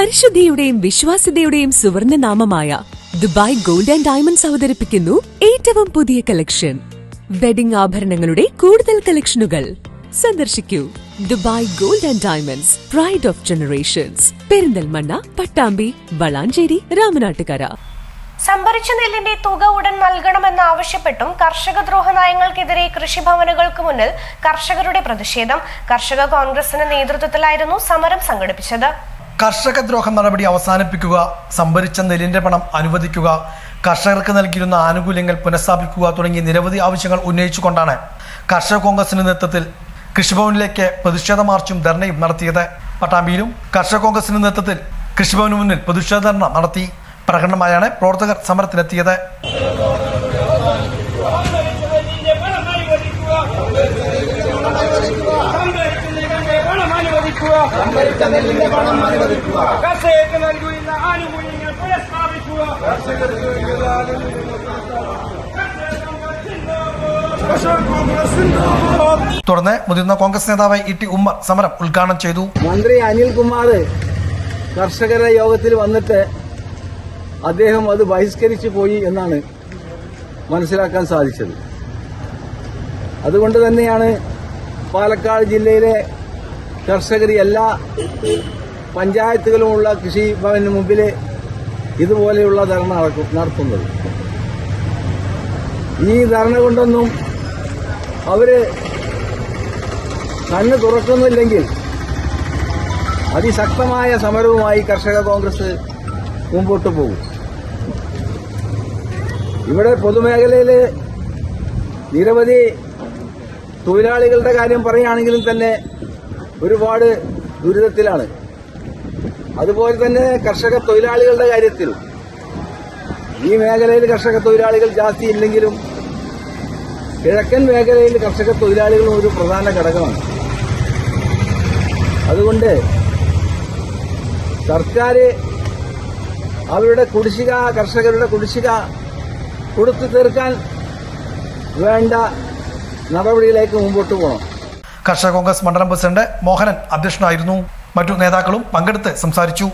പരിശുദ്ധിയുടെയും വിശ്വാസ്യതയുടെയും സുവർണ നാമമായ ദുബായ് ഗോൾഡ് ആൻഡ് ഡയമണ്ട്സ് അവതരിപ്പിക്കുന്നു ഏറ്റവും പുതിയ കളക്ഷൻ വെഡിംഗ് ആഭരണങ്ങളുടെ കൂടുതൽ കളക്ഷനുകൾ സന്ദർശിക്കൂ. Dubai gold and diamonds pride of generations Perinthalmanna Pattambi Valanchery Ramanattukara. സംഭരിച്ച നെല്ലിന്റെ തുക ഉടൻ നൽകണമെന്നാവശ്യപ്പെട്ടും കർഷക ദ്രോഹ നയങ്ങൾക്കെതിരെ കൃഷിഭവനുകൾക്ക് മുന്നിൽ കർഷകരുടെ പ്രതിഷേധം. കർഷക കോൺഗ്രസിന്റെ നേതൃത്വത്തിലായിരുന്നു സമരം സംഘടിപ്പിച്ചത്. കർഷക ദ്രോഹ നടപടി അവസാനിപ്പിക്കുക സംഭരിച്ച നെല്ലിന്റെ പണം അനുവദിക്കുക കർഷകർക്ക് നൽകിയിരുന്ന ആനുകൂല്യങ്ങൾ പുനഃസ്ഥാപിക്കുക തുടങ്ങിയ നിരവധി ആവശ്യങ്ങൾ ഉന്നയിച്ചുകൊണ്ടാണ് കർഷക കോൺഗ്രസിന്റെ നേതൃത്വത്തിൽ കൃഷിഭവനിലേക്ക് പ്രതിഷേധ മാർച്ചും ധർണയും നടത്തിയത്. പട്ടാമ്പിയിലും കർഷക കോൺഗ്രസിന്റെ നേതൃത്വത്തിൽ കൃഷിഭവന് മുന്നിൽ പ്രതിഷേധ ധർണ നടത്തി. പ്രകടനമായാണ് പ്രവർത്തകർ സമരത്തിനെത്തിയത് പണം അനുവദിക്കുക. കർഷകർക്ക് നൽകുന്ന ആനുകൂല്യങ്ങൾ പുനഃസ്ഥാപിക്കുക. തുടർന്ന് മുതിർന്ന കോൺഗ്രസ് നേതാവ് ഇ ടി ഉമ്മർ സമരം ഉദ്ഘാടനം ചെയ്തു. മന്ത്രി അനിൽകുമാർ കർഷകരുടെ യോഗത്തിൽ വന്നിട്ട് അദ്ദേഹം അത് ബഹിഷ്കരിച്ചു പോയി എന്നാണ് മനസ്സിലാക്കാൻ സാധിച്ചത്. അതുകൊണ്ട് തന്നെയാണ് പാലക്കാട് ജില്ലയിലെ കർഷകർ എല്ലാ പഞ്ചായത്തുകളുമുള്ള കൃഷി ഭവന് മുമ്പിൽ ഇതുപോലെയുള്ള ധർണ നടത്തുന്നത്. ഈ ധർണ കൊണ്ടൊന്നും അവർ കണ്ണ് തുറക്കുന്നില്ലെങ്കിൽ അതിശക്തമായ സമരവുമായി കർഷക കോൺഗ്രസ് മുമ്പോട്ട് പോകും. ഇവിടെ പൊതുമേഖലയിൽ നിരവധി തൊഴിലാളികളുടെ കാര്യം പറയുകയാണെങ്കിലും തന്നെ ഒരുപാട് ദുരിതത്തിലാണ്. അതുപോലെ തന്നെ കർഷക തൊഴിലാളികളുടെ കാര്യത്തിൽ. ഈ മേഖലയിൽ കർഷക തൊഴിലാളികൾ ജാസ്തി ഇല്ലെങ്കിലും കിഴക്കൻ മേഖലയിൽ കർഷക തൊഴിലാളികളും ഒരു പ്രധാന ഘടകമാണ്. അതുകൊണ്ട് സർക്കാർ അവരുടെ കുടിശ്ശിക കർഷകരുടെ കുടിശ്ശിക കൊടുത്തു തീർക്കാൻ വേണ്ട നടപടിയിലേക്ക് മുമ്പോട്ട് പോകണം. കർഷക കോൺഗ്രസ് മണ്ഡലം പ്രസിഡന്റ് മോഹനൻ അധ്യക്ഷനായിരുന്നു. മറ്റു നേതാക്കളും പങ്കെടുത്ത് സംസാരിച്ചു.